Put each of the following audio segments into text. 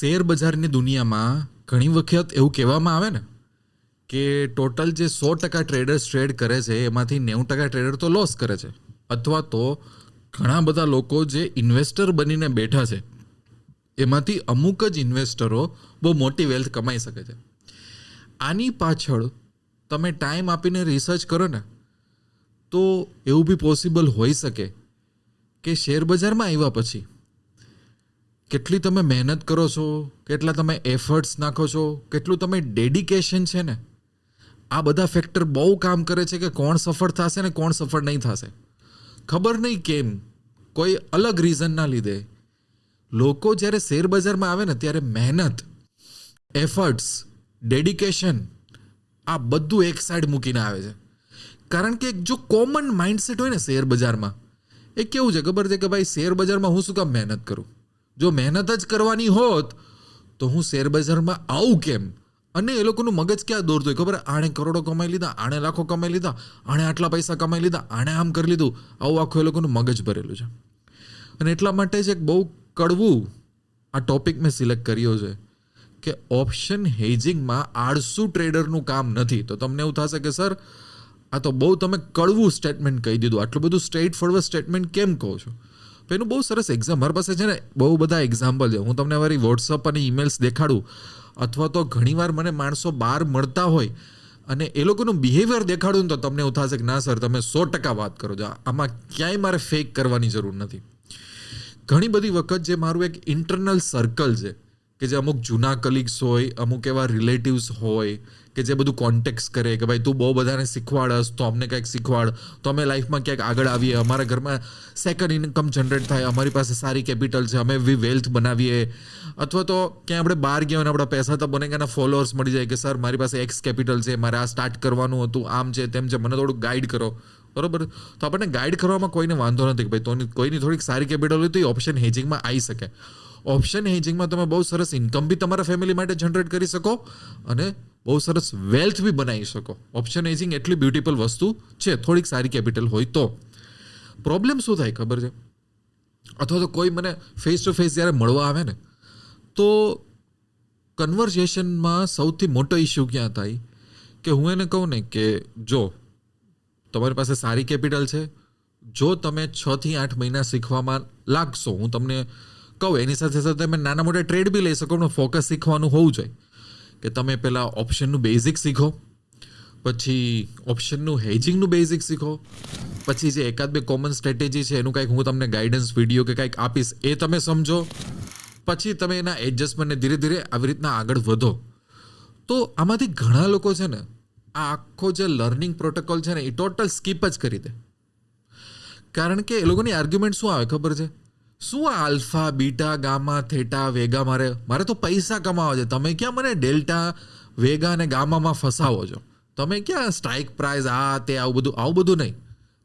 Share બજારની દુનિયામાં ઘણી વખત એવું કહેવામાં આવે ને કે ટોટલ જે સો ટકા ટ્રેડર્સ ટ્રેડ કરે છે, એમાંથી નેવું ટકા ટ્રેડર તો લોસ કરે છે. અથવા તો ઘણા બધા લોકો જે ઇન્વેસ્ટર બનીને બેઠા છે, એમાંથી અમુક જ ઇન્વેસ્ટરો બહુ મોટી વેલ્થ કમાઈ શકે છે. આની પાછળ તમે ટાઈમ આપીને રિસર્ચ કરો ને, તો એવું બી પોસિબલ હોઈ શકે કે શેર બજારમાં આવ્યા પછી કેટલી તમે મહેનત કરો છો? કેટલા તમે એફર્ટ્સ નાખો છો? કેટલું તમે ડેડિકેશન છે ને? આ બધા ફેક્ટર બહુ કામ કરે છે કે કોણ સફળ થશે ને કોણ સફળ નહીં થશે. ખબર નહીં કેમ? કોઈ અલગ રીઝનના લીધે. લોકો જ્યારે શેરબજારમાં આવે ને ત્યારે મહેનત એફર્ટ્સ ડેડિકેશન આ બધું એક સાઈડ મૂકીને આવે છે. કારણ કે જો કોમન માઇન્ડસેટ હોય ને શેર બજારમાં, એ કેવું છે? ખબર છે કે ભાઈ શેર બજારમાં હું શું કામ મહેનત કરું? જો મહેનત જ કરવાની હોત, તો હું શેર બજારમાં આવું કેમ? અને એ લોકોનું મગજ ક્યાં દોરતું ખબર? આણે કરોડો કમાઈ લીધા, આણે લાખો કમાઈ લીધા, આણે આટલા પૈસા કમાઈ લીધા, આણે આમ કરી લીધું. આવું આખું એ લોકોનું મગજ ભરેલું છે. અને એટલા માટે જ એક બહુ કડવું આ ટોપિક મેં સિલેક્ટ કર્યો છે કે ઓપ્શન હેજિંગમાં આળસુ ટ્રેડરનું કામ નથી. તો તમને એવું થશે કે, સર, આ તો બહુ તમે કડવું સ્ટેટમેન્ટ કહી દીધું. આટલું બધું સ્ટ્રેટ ફોરવર્ડ સ્ટેટમેન્ટ કેમ કહો છો? તો એનું બહુ સરસ એક્ઝામ મારી પાસે છે ને બહુ બધા એક્ઝામ્પલ છે. હું તમને મારી વોટ્સઅપ અને ઇમેલ્સ દેખાડું. અથવા તો ઘણીવાર મને માણસો બહાર મળતા હોય અને એ લોકોનું બિહેવિયર દેખાડું ને તો તમને એવું થશે કે ના સર તમે સો ટકા વાત કરો છો. આમાં ક્યાંય મારે ફેક કરવાની જરૂર નથી. ઘણી બધી વખત જે મારું એક ઇન્ટરનલ સર્કલ છે, કે જે અમુક જૂના કલીગ્સ હોય, અમુક એવા રિલેટિવ્સ હોય કે જે બધું કોન્ટેક્ટ કરે કે ભાઈ તું બહુ બધાને શીખવાડસ, તો અમને કંઈક શીખવાડ. તો અમે લાઈફમાં ક્યાંક આગળ આવીએ, અમારા ઘરમાં સેકન્ડ ઇન્કમ જનરેટ થાય, અમારી પાસે સારી કેપિટલ છે, અમે વી વેલ્થ બનાવીએ. અથવા તો ક્યાંય આપણે બહાર ગયા અને આપણા પૈસા તો બને એના ફોલોઅર્સ મળી જાય કે, સર, મારી પાસે એક્સ કેપિટલ છે, મારે આ સ્ટાર્ટ કરવાનું હતું, આમ છે, તેમ છે, મને થોડુંક ગાઈડ કરો. બરોબર? તો આપણને ગાઈડ કરવામાં કોઈને વાંધો નથી કે ભાઈ તો કોઈની થોડીક સારી કેપિટલ હોય તો એ ઓપ્શન હેજિંગમાં આવી શકે. ઓપ્શન હેજિંગમાં તમે બહુ સરસ ઇન્કમ બી તમારા ફેમિલી માટે જનરેટ કરી શકો અને બહુ સરસ વેલ્થ બી બનાવી શકો. ઓપ્શન હેજિંગ એટલી બ્યુટીફુલ વસ્તુ છે, થોડીક સારી કેપિટલ હોય તો. પ્રોબ્લેમ શું થાય ખબર છે? અથવા તો કોઈ મને ફેસ ટુ ફેસ જ્યારે મળવા આવે ને, તો કન્વર્ઝેશનમાં સૌથી મોટો ઇસ્યુ ક્યાં થાય? કે હું એને કહું ને કે જો, તમારી પાસે સારી કેપિટલ છે, જો તમે છ થી આઠ મહિના શીખવામાં લાગશો, હું તમને કહું, એની સાથે સાથે તમે નાના મોટા ટ્રેડ બી લઈ શકો, પણ ફોકસ શીખવાનું હોવું જોઈએ. કે તમે પહેલાં ઓપ્શનનું બેઝિક શીખો, પછી ઓપ્શનનું હેજિંગનું બેઝિક શીખો, પછી જે એકાદ બે કોમન સ્ટ્રેટેજી છે એનું કંઈક હું તમને ગાઈડન્સ વીડિયો કે કંઈક આપીશ એ તમે સમજો, પછી તમે એના એડજસ્ટમેન્ટને ધીરે ધીરે આવી રીતના આગળ વધો. તો આમાંથી ઘણા લોકો છે ને, આ આખો જે લર્નિંગ પ્રોટોકોલ છે ને, એ ટોટલ સ્કીપ જ કરી દે. કારણ કે એ લોકોની આર્ગ્યુમેન્ટ શું આવે ખબર છે? શું alpha, beta, gamma, theta, vega મારે? મારે તો પૈસા કમાવા છે. તમે ક્યાં મને ડેલ્ટા, વેગા અને ગામામાં ફસાવો છો? તમે ક્યાં સ્ટ્રાઇક પ્રાઇઝ, આ, તે, આવું બધું? આવું બધું નહીં.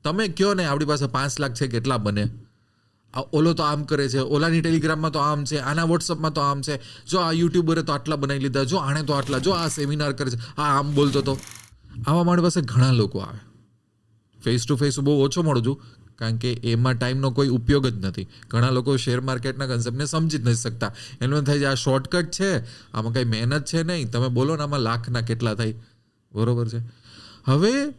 તમે કયો ને આપણી પાસે પાંચ લાખ છે, કેટલા બને? ઓલો તો આમ કરે છે. ઓલાની ટેલિગ્રામમાં તો આમ છે. આના વોટ્સઅપમાં તો આમ છે. જો આ યુટ્યુબરે તો આટલા બનાવી લીધા, જો આણે તો આટલા, જો આ સેમિનાર કરે છે. આ આમ બોલતો તો. આવા મારી પાસે ઘણા લોકો આવે. ફેસ ટુ ફેસ બહુ ઓછો મળું છું. કારણ કે એમાં ટાઈમનો કોઈ ઉપયોગ જ નથી. ઘણા લોકો શેર માર્કેટના કન્સેપ્ટને સમજી જ નથી શકતા. એનું થાય છે, આ શોર્ટકટ છે? આમાં કંઈ મહેનત છે નહીં? તમે બોલો ને આમાં લાખના કેટલા થાય. બરોબર છે? હવે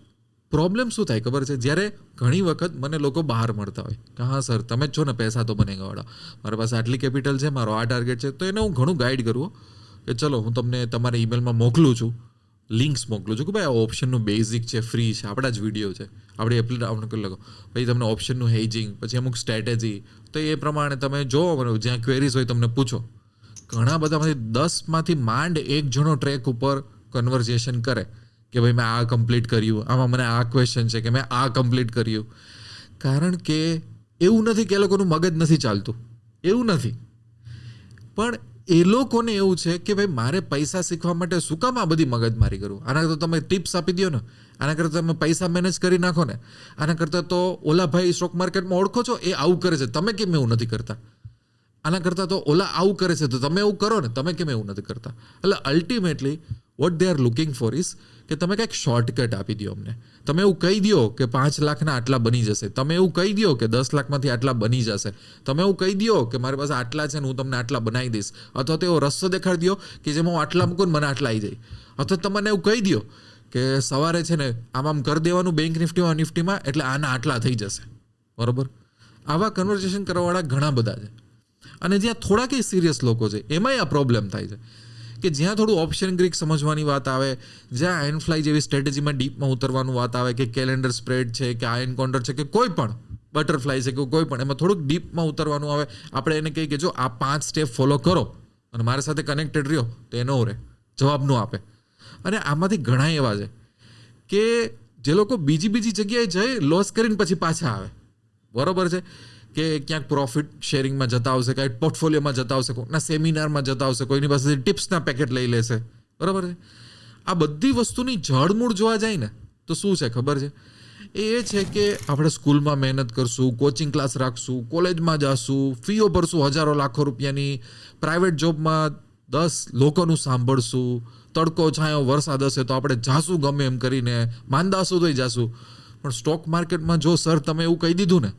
પ્રોબ્લેમ શું થાય ખબર છે? જ્યારે ઘણી વખત મને લોકો બહાર મળતા હોય કે, હા સર તમે જ છો ને પૈસા તો બને ગવાડા મારા પાસે આટલી કેપિટલ છે, મારો આ ટાર્ગેટ છે. તો એને હું ઘણું ગાઈડ કરું કે, ચલો, હું તમને તમારા ઈમેલમાં મોકલું છું. લિંક્સ મોકલું છું. કે ભાઈ આ ઓપ્શનનું બેઝિક છે ફ્રી છે, આપણા જ વીડિયો છે. આપણી એપ્લિક ડાઉનલોડ કરી લખો. પછી તમને ઓપ્શનનું હેજિંગ પછી અમુક સ્ટ્રેટેજી તો એ પ્રમાણે તમે જોવો જ્યાં ક્વેરીઝ હોય તમને પૂછો. ઘણા બધામાંથી દસમાંથી માંડ એક જણો ટ્રેક ઉપર કન્વર્ઝેશન કરે. કે ભાઈ મેં આ કમ્પ્લીટ કર્યું. આમાં મને આ ક્વેશ્ચન છે કે મેં આ કમ્પ્લીટ કર્યું. કારણ કે એવું નથી કે એ લોકોનું મગજ નથી ચાલતું. એવું નથી. પણ એ લોકોને એવું છે કે ભાઈ, મારે પૈસા શીખવા માટે શું કામ આ બધી મગજમારી કરું આના કરતાં તમે ટિપ્સ આપી દો ને. આના કરતાં તમે પૈસા મેનેજ કરી નાખો ને. આના કરતાં તો ઓલા ભાઈ સ્ટોક માર્કેટમાં ઓળખો છો, એ આવું કરે છે. તમે કેમ એવું નથી કરતા? આના કરતાં તો ઓલા આવું કરે છે. તો તમે એવું કરો ને, તમે કેમ એવું નથી કરતા? એટલે ultimately what they are looking for is કે તમે કંઈક શોર્ટકટ આપી દો અમને. તમે એવું કહી દો કે પાંચ લાખના આટલા બની જશે. તમે એવું કહી દો કે દસ લાખમાંથી આટલા બની જશે. તમે એવું કહી દો કે મારી પાસે આટલા છે ને હું તમને આટલા બનાવી દઈશ. અથવા તો એવો રસ્તો દેખાડી દો કે જેમાં હું આટલા મૂકું મને આટલા આવી જાય. અથવા તો મને એવું કહી દો કે સવારે છે ને આમ આમ કરી દેવાનું બેંક નિફ્ટીમાં નિફ્ટીમાં એટલે આના આટલા થઈ જશે. બરોબર? આવા કન્વર્ઝેશન કરવાવાળા ઘણા બધા છે. અને જ્યાં થોડા કંઈ સિરિયસ લોકો છે, એમાંય આ પ્રોબ્લેમ થાય છે. કે જ્યાં થોડું ઓપ્શન ગ્રીક સમજવાની વાત આવે, જ્યાં આયન ફ્લાય જેવી સ્ટ્રેટેજીમાં ડીપમાં ઉતરવાનું વાત આવે, કે કેલેન્ડર સ્પ્રેડ છે, કે આયન કોન્ટર છે, કે કોઈ પણ બટરફ્લાય છે, કે કોઈ પણ, એમાં થોડુંક ડીપમાં ઉતરવાનું આવે, આપણે એને કહીએ કે જો આ પાંચ સ્ટેપ ફોલો કરો, અને મારી સાથે કનેક્ટેડ રહ્યો, તો એનો રહે જવાબનું આપે. અને આમાંથી ઘણા એવા છે, કે જે લોકો બીજી બીજી જગ્યાએ જઈ લોસ કરીને પછી પાછા આવે. બરોબર છે? કે ક્યાંક પ્રોફિટ શેરિંગમાં જતા આવશે કાંઈક પોર્ટફોલિયોમાં જતા આવશે કોઈકના સેમિનારમાં જતા આવશે, કોઈની પાસેથી ટિપ્સના પેકેટ લઈ લેશે. બરાબર છે? આ બધી વસ્તુની જળમૂળ જોવા જાય ને, તો શું છે ખબર છે? એ એ છે કે આપણે સ્કૂલમાં મહેનત કરશું કોચિંગ ક્લાસ રાખશું કોલેજમાં જશું ફીઓ ભરશું, હજારો, લાખો રૂપિયાની પ્રાઇવેટ જોબમાં દસ લોકોનું સાંભળશું, તડકો છાંયો, વરસાદ હશે તો આપણે જાશું ગમે એમ કરીને માંદાશું તોય જાશું. પણ સ્ટોક માર્કેટમાં જો સર તમે એવું કહી દીધું ને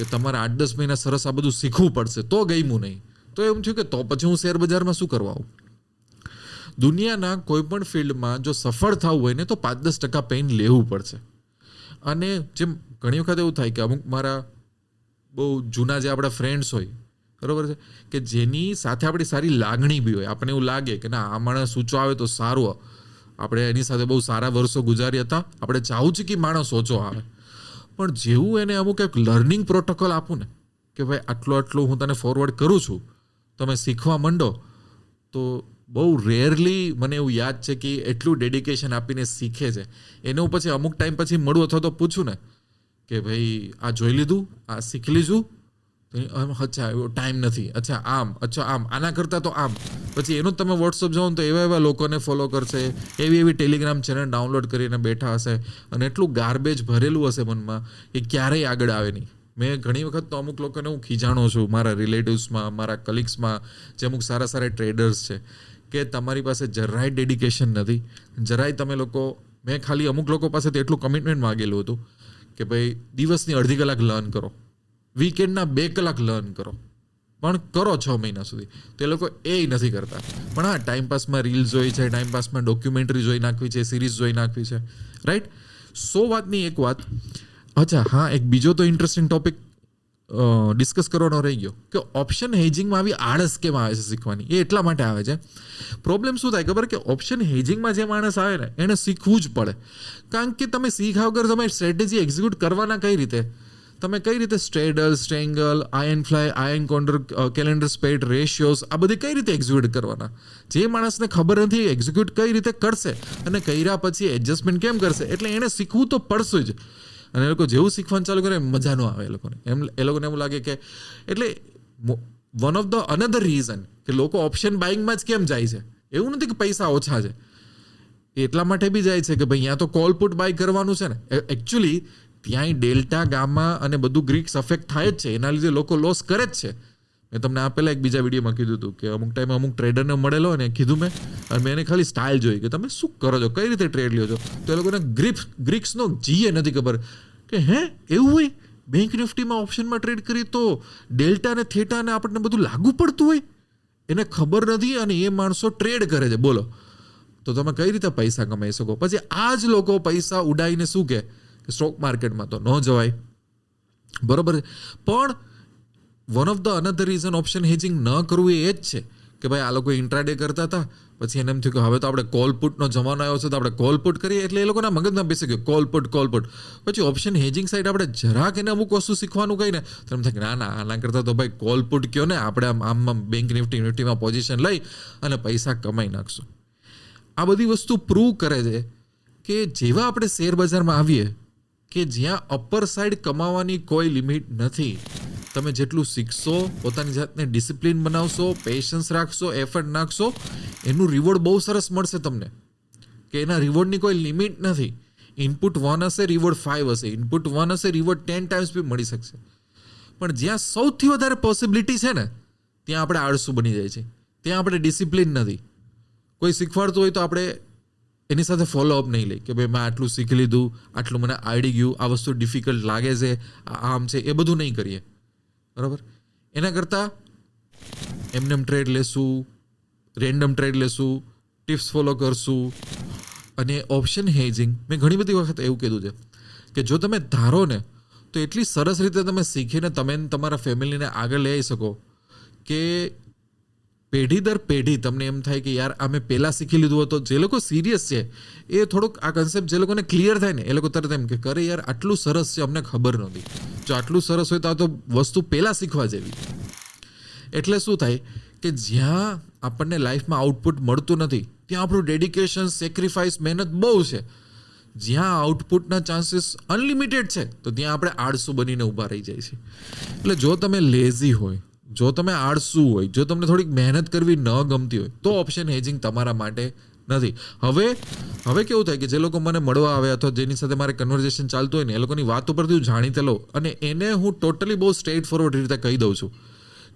કે તમારે આઠ દસ મહિના સરસ આ બધું શીખવું પડશે, તો ગમ્યું નહીં. તો એમ થયું કે તો પછી હું શેર બજારમાં શું કરવા આવું? દુનિયાના કોઈ પણ ફિલ્ડમાં જો સફળ થવું હોય ને, તો પાંચ દસ ટકા પેઇન લેવું પડશે. અને જેમ ઘણી વખત એવું થાય કે અમુક મારા બહુ જૂના જે આપણા ફ્રેન્ડ્સ હોય, બરોબર છે? કે જેની સાથે આપણી સારી લાગણી બી હોય. આપણને એવું લાગે કે ના, આ માણસ ઊંચો આવે તો સારું. આપણે એની સાથે બહુ સારા વર્ષો ગુજાર્યા હતા. આપણે ચાહું છીએ કે માણસ ઓછો આવે. પણ જેવું એને અમુક એક લર્નિંગ પ્રોટોકોલ આપું ને, કે ભાઈ આટલું આટલું હું તને ફોરવર્ડ કરું છું, તમે શીખવા માંડો, તો બહુ રેરલી મને એવું યાદ છે કે એટલું ડેડિકેશન આપીને શીખે છે. એને હું પછી અમુક ટાઈમ પછી મળું અથવા તો પૂછું ને, કે ભાઈ આ જોઈ લીધું, આ શીખી લીધું અચ્છા, એવો ટાઈમ નથી. અચ્છા, આમ અચ્છા, આમ. આના કરતાં તો આમ. પછી એનું તમે વોટ્સઅપ જાઓ તો એવા એવા લોકોને ફોલો કરશે, એવી એવી ટેલિગ્રામ ચેનલ ડાઉનલોડ કરીને બેઠા હશે અને એટલું ગાર્બેજ ભરેલું હશે મનમાં એ ક્યારેય આગળ આવે નહીં. મેં ઘણી વખત તો અમુક લોકોને હું ખીજાણો છું, મારા રિલેટિવ્સમાં મારા કલિગ્સમાં જે અમુક સારા સારા ટ્રેડર્સ છે, કે તમારી પાસે જરાય ડેડિકેશન નથી. જરાય તમે લોકો, મેં ખાલી અમુક લોકો પાસેથી એટલું કમિટમેન્ટ માગેલું હતું કે ભાઈ દિવસની અડધી કલાક લર્ન કરો. વીકેન્ડના બે કલાક લર્ન કરો. પણ કરો છ મહિના સુધી. તો એ લોકો એ નથી કરતા. પણ હા ટાઈમપાસમાં રીલ્સ જોઈ છે ટાઈમપાસમાં ડોક્યુમેન્ટરી જોઈ નાખવી છે સિરીઝ જોઈ નાખવી છે. રાઈટ સો વાતની એક વાત. અચ્છા, હા, એક બીજો તો ઇન્ટરેસ્ટિંગ ટોપિક ડિસ્કસ કરવાનો રહી ગયો. કે ઓપ્શન હેજિંગમાં આવી આળસ કેમ આવે છે શીખવાની? એ એટલા માટે આવે છે. પ્રોબ્લેમ શું થાય ખબર? કે ઓપ્શન હેજિંગમાં જે માણસ આવે ને, એને શીખવું જ પડે. કારણ કે તમે શીખા વગર તમે સ્ટ્રેટેજી એક્ઝિક્યુટ કરવાના કઈ રીતે? તમે કઈ રીતે straddle strangle iron fly iron condor calendar spread ratios આ બધી કઈ રીતે એક્ઝિક્યુટ કરવાના? જે માણસને ખબર નથી એક્ઝિક્યુટ કઈ રીતે કરશે અને કર્યા પછી એડજસ્ટમેન્ટ કેમ કરશે? એટલે એણે શીખવું તો પડશે જ. અને એ લોકો જેવું શીખવાનું ચાલુ કરે મજા ન આવે એ લોકોને. એમ, એ લોકોને એવું લાગે કે એટલે one of the another reason કે લોકો ઓપ્શન બાઇંગમાં જ કેમ જાય છે? એવું નથી કે પૈસા ઓછા છે. એટલા માટે બી જાય છે કે ભાઈ, અહીંયા તો કોલ પુટ બાય કરવાનું છે ને. એકચ્યુઅલી ત્યાંય ડેલ્ટા, ગામા અને બધું ગ્રીક્સ અફેક્ટ થાય જ છે. એના લીધે લોકો લોસ કરે જ છે. મેં તમને આ પહેલાં એક બીજા વિડીયોમાં કીધું હતું કે અમુક ટાઈમે અમુક ટ્રેડરને મળેલો અને કીધું મેં, અને મેં એને ખાલી સ્ટાઇલ જોઈ કે તમે શું કરો છો? કઈ રીતે ટ્રેડ લ્યો છો? તો એ લોકોને ગ્રીપ ગ્રીક્સનો જીએ નથી ખબર કે હે, એવું હોય? બેંક નિફ્ટીમાં ઓપ્શનમાં ટ્રેડ કરી તો ડેલ્ટા અને થેટાને આપણને બધું લાગુ પડતું હોય? એને ખબર નથી અને એ માણસો ટ્રેડ કરે છે. બોલો. તો તમે કઈ રીતે પૈસા કમાઈ શકો? પછી આ જ લોકો પૈસા ઉડાઈને શું સ્ટોક માર્કેટમાં તો ન જવાય. બરોબર પણ one of the another reason option hedging ન કરવું એ જ છે કે ભાઈ આ લોકો ઇન્ટ્રાડે કરતા હતા, પછી એને એમ થયું કે હવે તો આપણે કોલ પુટનો જમાનો આવ્યો છે તો આપણે કોલ પુટ કરીએ, એટલે એ લોકોના મગજમાં બેસી ગયો કોલ પુટ કોલ પુટ પછી ઓપ્શન હેજિંગ સાઈડ આપણે જરાક એને અમુક વસ્તુ શીખવાનું કહીને, તો એમ થાય કે ના ના, આના કરતાં તો ભાઈ કોલ પુટ કયો ને, આપણે આમ આમ બેંક નિફ્ટી નિફ્ટીમાં પોઝિશન લઈ અને પૈસા કમાઈ નાખશું. આ બધી વસ્તુ પ્રૂવ કરે છે કે જેવા આપણે શેર બજારમાં આવીએ કે જ્યાં અપર સાઈડ કમાવાની કોઈ લિમિટ નથી. તમે જેટલું શીખશો, પોતાની જાતને ડિસિપ્લિન બનાવશો પેશન્સ રાખશો એફર્ટ નાખશો, એનું રિવોર્ડ બહુ સરસ મળશે તમને. કે એના રિવોર્ડની કોઈ લિમિટ નથી. ઇનપુટ વન હશે રિવોર્ડ ફાઇવ હશે. ઇનપુટ વન હશે રિવોર્ડ ટેન ટાઈમ્સ બી મળી શકશે. પણ જ્યાં સૌથી વધારે પોસિબિલિટી છે ને, ત્યાં આપણે આળસુ બની જાય છે. ત્યાં આપણે ડિસિપ્લિન નથી. કોઈ શીખવાડતું હોય તો આપણે એની સાથે ફોલોઅપ નહીં લે કે ભાઈ, મેં આટલું શીખી લીધું, આટલું મને આવડી ગયું, આ વસ્તુ ડિફિકલ્ટ લાગે છે આમ છે, એ બધું નહીં કરીએ. બરાબર? એના કરતાં એમને એમ ટ્રેડ લેશું રેન્ડમ ટ્રેડ લેશું ટિપ્સ ફોલો કરશું. અને ઓપ્શન હેજિંગ મેં ઘણી બધી વખત એવું કીધું છે કે જો તમે ધારો ને, તો એટલી સરસ રીતે તમે શીખીને તમે તમારા ફેમિલીને આગળ લઈ શકો કે પેઢી દર પેઢી તમને એમ થાય કે યાર આ મેં પહેલાં શીખી લીધું હતું, જે લોકો સિરિયસ છે, એ થોડુંક આ કન્સેપ્ટ જે લોકોને ક્લિયર થાય ને, એ લોકો તરત એમ કે કરે યાર, આટલું સરસ છે, અમને ખબર નહોતી. જો આટલું સરસ હોય તો આ તો વસ્તુ પહેલાં શીખવા જેવી. એટલે શું થાય કે જ્યાં આપણને લાઈફમાં આઉટપુટ મળતું નથી, ત્યાં આપણું ડેડિકેશન સેક્રિફાઈસ મહેનત બહુ છે. જ્યાં આઉટપુટના ચાન્સીસ અનલિમિટેડ છે, તો ત્યાં આપણે આળસુ બનીને ઊભા રહી જાય છે. એટલે જો તમે લેઝી હોય જો તમે આળસુ હોય, જો તમને થોડીક મહેનત કરવી ન ગમતી હોય, તો ઓપ્શન હેજિંગ તમારા માટે નથી. હવે હવે કેવું થાય કે જે લોકો મને મળવા આવે અથવા જેની સાથે મારે કન્વર્ઝેશન ચાલતું હોય ને, એ લોકોની વાત ઉપરથી હું જાણીતે લઉં અને એને હું ટોટલી બહુ સ્ટ્રેટ ફોરવર્ડ રીતે કહી દઉં છું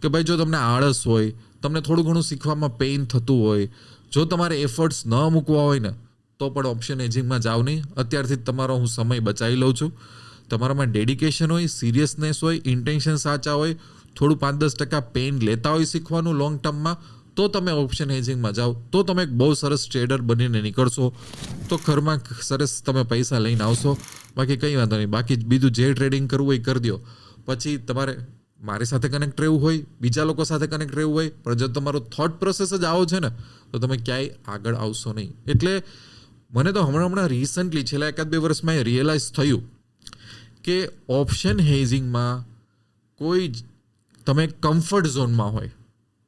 કે ભાઈ, જો તમને આળસ હોય, તમને થોડું ઘણું શીખવામાં પેઇન થતું હોય, જો તમારે એફર્ટ્સ ન મૂકવા હોય ને, તો પણ ઓપ્શન એજિંગમાં જાઓ નહીં. અત્યારથી તમારો હું સમય બચાવી લઉં છું. તમારામાં ડેડિકેશન હોય સિરિયસનેસ હોય ઇન્ટેન્શન સાચા હોય થોડું પાંચ દસ ટકા પેઇન લેતા હોય શીખવાનું લોંગ ટર્મમાં તો તમે ઓપ્શન હેજિંગમાં જાઓ. તો તમે એક બહુ સરસ ટ્રેડર બનીને નીકળશો. તો ઘરમાં સરસ તમે પૈસા લઈને આવશો. બાકી કંઈ વાંધો નહીં. બાકી બીજું જે ટ્રેડિંગ કરવું એ કરી દો. પછી તમારે મારી સાથે કનેક્ટ રહેવું હોય, બીજા લોકો સાથે કનેક્ટ રહેવું હોય, પણ જો તમારો થોટ પ્રોસેસ જ આવો છે ને, તો તમે ક્યાંય આગળ આવશો નહીં. એટલે મને તો હમણાં હમણાં રિસન્ટલી છેલ્લા એકાદ બે વર્ષમાં એ રિયલાઇઝ થયું કે ઓપ્શન હેઝિંગમાં કોઈ તમે કમ્ફર્ટ ઝોનમાં હોય,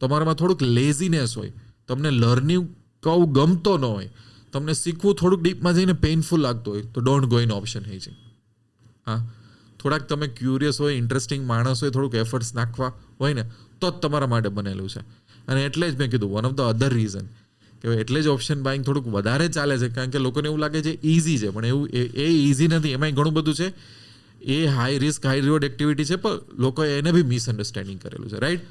તમારામાં થોડુંક લેઝીનેસ હોય, તમને લર્નિંગ કહું ગમતો ન હોય, તમને શીખવું થોડુંક ડીપમાં જઈને પેઇનફુલ લાગતું હોય, તો ડોન્ટ ગો ઇન ઓપ્શન જાય હા, થોડાક તમે ક્યુરિયસ હોય ઇન્ટરેસ્ટિંગ માણસ હોય, થોડુંક એફર્ટ્સ નાખવા હોય ને, તો જ તમારા માટે બનેલું છે. અને એટલે જ મેં કીધું one of the other reason કે એટલે જ ઓપ્શન બાઇંગ થોડુંક વધારે ચાલે છે, કારણ કે લોકોને એવું લાગે છે ઇઝી છે, પણ એવું એ ઇઝી નથી, એમાંય ઘણું બધું છે. એ high risk high reward activity છે, પણ લોકોએ એને બી મિસઅન્ડરસ્ટેન્ડિંગ કરેલું છે right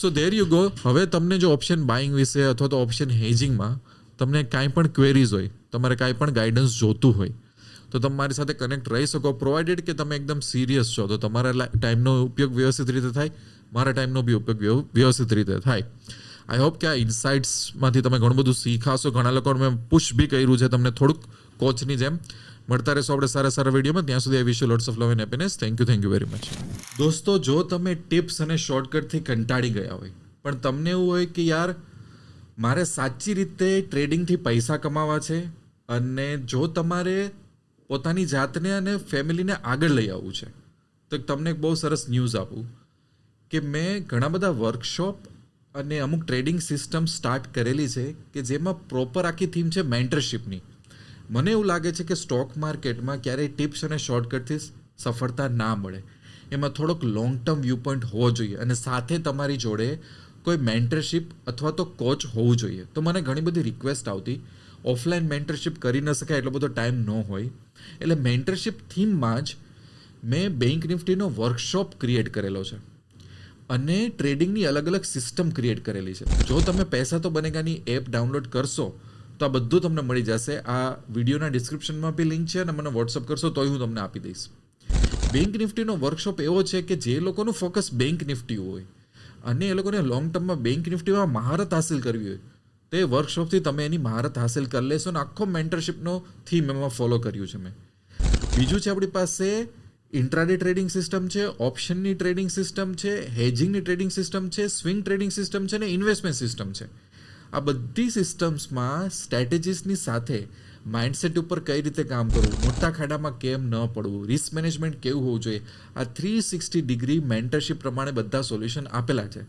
so there you go હવે તમને જો ઓપ્શન બાઇંગ વિશે અથવા તો ઓપ્શન હેજિંગમાં તમને કાંઈ પણ ક્વેરીઝ હોય, તમારે કાંઈ પણ ગાઈડન્સ જોતું હોય, તો તમે મારી સાથે કનેક્ટ રહી શકો પ્રોવાઇડેડ કે તમે એકદમ સિરિયસ છો, તો તમારા ટાઈમનો ઉપયોગ વ્યવસ્થિત રીતે થાય, મારા ટાઈમનો બી ઉપયોગ વ્યવસ્થિત રીતે થાય. આઈ હોપ કે આ ઇન્સાઇટ્સમાંથી તમે ઘણું બધું શીખાશો, ઘણા લોકોને મેં પુશ બી કર્યું છે, તમને થોડુંક કોચની જેમ. મળતા રહેશો આપણે સારા સારા વિડીયોમાં. ત્યાં સુધી I wish lots of love and happiness thank you thank you very much દોસ્તો, જો તમે ટિપ્સ અને શોર્ટકટથી કંટાળી ગયા હોય, પણ તમને એવું હોય કે યાર, મારે સાચી રીતે ટ્રેડિંગથી પૈસા કમાવા છે અને જો તમારે પોતાની જાતને અને ફેમિલીને આગળ લઈ આવવું છે, તો તમને એક બહુ સરસ ન્યૂઝ આપું કે મેં ઘણા બધા વર્કશોપ અને અમુક ટ્રેડિંગ સિસ્ટમ સ્ટાર્ટ કરેલી છે કે જેમાં પ્રોપર આખી થીમ છે મેન્ટરશિપની મને એવું લાગે છે કે સ્ટોક માર્કેટમાં ક્યારેય ટિપ્સ અને શોર્ટકટથી સફળતા ના મળે. એમાં થોડોક લોંગ ટર્મ વ્યૂ પોઈન્ટ હોવો જોઈએ અને સાથે તમારી જોડે કોઈ મેન્ટરશિપ અથવા તો કોચ હોવું જોઈએ. તો મને ઘણી બધી રિક્વેસ્ટ આવતી. ઓફલાઈન મેન્ટરશિપ કરી ન શકાય એટલો બધો ટાઈમ ન હોય. એટલે મેન્ટરશિપ થીમમાં જ મેં બેંક નિફ્ટીનો વર્કશોપ ક્રિએટ કરેલો છે. અને ટ્રેડિંગની અલગ અલગ સિસ્ટમ ક્રિએટ કરેલી છે. જો તમે પૈસા તો બનેગાની એપ ડાઉનલોડ કરશો તો આ બધું તમને મળી જશે. આ વિડીયોના ડિસ્ક્રિપ્શનમાં બી લિંક છે અને મને વોટ્સઅપ કરશો તોય હું તમને આપી દઈશ. બેંક નિફ્ટીનો વર્કશોપ એવો છે કે જે લોકોનું ફોકસ બેંક નિફ્ટી હોય અને એ લોકોને લોંગ ટર્મમાં બેંક નિફ્ટીમાં મહારત હાસિલ કરવી હોય, તો એ વર્કશોપથી તમે એની મહારત હાસિલ કરી લેશો અને આખો મેન્ટરશીપનો થીમ એમાં ફોલો કર્યું છે મેં. બીજું છે આપણી પાસે ઇન્ટ્રાડે ટ્રેડિંગ સિસ્ટમ છે ઓપ્શનની ટ્રેડિંગ સિસ્ટમ છે હેજિંગની ટ્રેડિંગ સિસ્ટમ છે સ્વિંગ ટ્રેડિંગ સિસ્ટમ છે અને ઇન્વેસ્ટમેન્ટ સિસ્ટમ છે. આ બધી સિસ્ટમ્સમાં સ્ટ્રેટેજીસની સાથે માઇન્ડસેટ ઉપર કઈ રીતે કામ કરવું, મોટા ખાડામાં કેમ ન પડવું રિસ્ક મેનેજમેન્ટ કેવું હોવું જોઈએ, આ થ્રી સિક્સટી ડિગ્રી મેન્ટરશીપ પ્રમાણે બધા સોલ્યુશન આપેલા છે.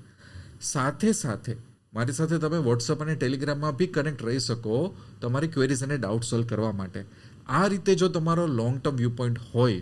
સાથે સાથે, મારી સાથે તમે વોટ્સઅપ અને ટેલિગ્રામમાં બી કનેક્ટ રહી શકો તમારી ક્વેરીઝ અને ડાઉટ સોલ્વ કરવા માટે. આ રીતે જો તમારો લોંગ ટર્મ વ્યૂ પોઈન્ટ હોય